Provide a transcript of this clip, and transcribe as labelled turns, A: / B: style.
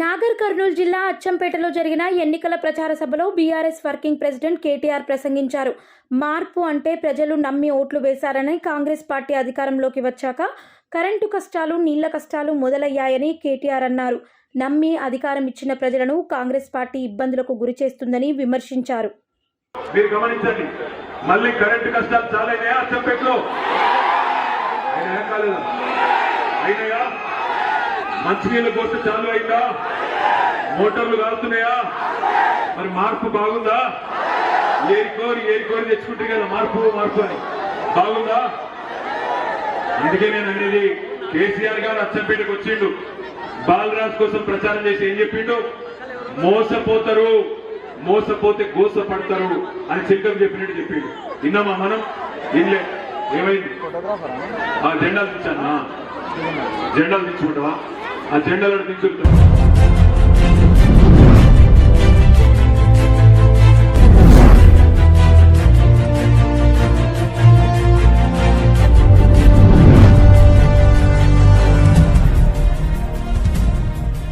A: నాగర్ కర్నూలు జిల్లా అచ్చంపేటలో జరిగిన ఎన్నికల ప్రచార సభలో బీఆర్ఎస్ వర్కింగ్ ప్రెసిడెంట్ కేటీఆర్ ప్రసంగించారు. మార్పు అంటే ప్రజలు నమ్మి ఓట్లు వేశారని కాంగ్రెస్ పార్టీ అధికారంలోకి వచ్చాక కరెంటు కష్టాలు నీళ్ళ కష్టాలు మొదలయ్యాయని కేటీఆర్ అన్నారు. నమ్మి అధికారం ఇచ్చిన ప్రజలను కాంగ్రెస్ పార్టీ ఇబ్బందులకు గురి చేస్తుందని విమర్శించారు.
B: మీరు గమనించండి మళ్ళీ కరెంటు కష్టాలు చాలా అయినాయా అచ్చంపేటలో అయినాయా? మంచినీళ్ళ కోస చాలు అయిందా? మోటార్లు కాలుతున్నాయా? మరి మార్పు బాగుందా? ఏరికోరి ఏరికోరి తెచ్చుకుంటే కదా మార్పు మార్పు అని. బాగుందా? అందుకే నేను అనేది కేసీఆర్ గారు అచ్చంపేటకు వచ్చిండు. బాలరాజ్ కోసం ప్రచారం చేసి ఏం చెప్పిండు? మోసపోతారు మోసపోతే గోసపడతారు అని శంకర్ చెప్పినట్టు చెప్పిండు. విన్నామా మనం? ఇల్లే ఏమైంది? ఆ జెండాలు తెచ్చానా జెండాలు తెచ్చుకుంటావా ఆ జెండాలను దించుతారు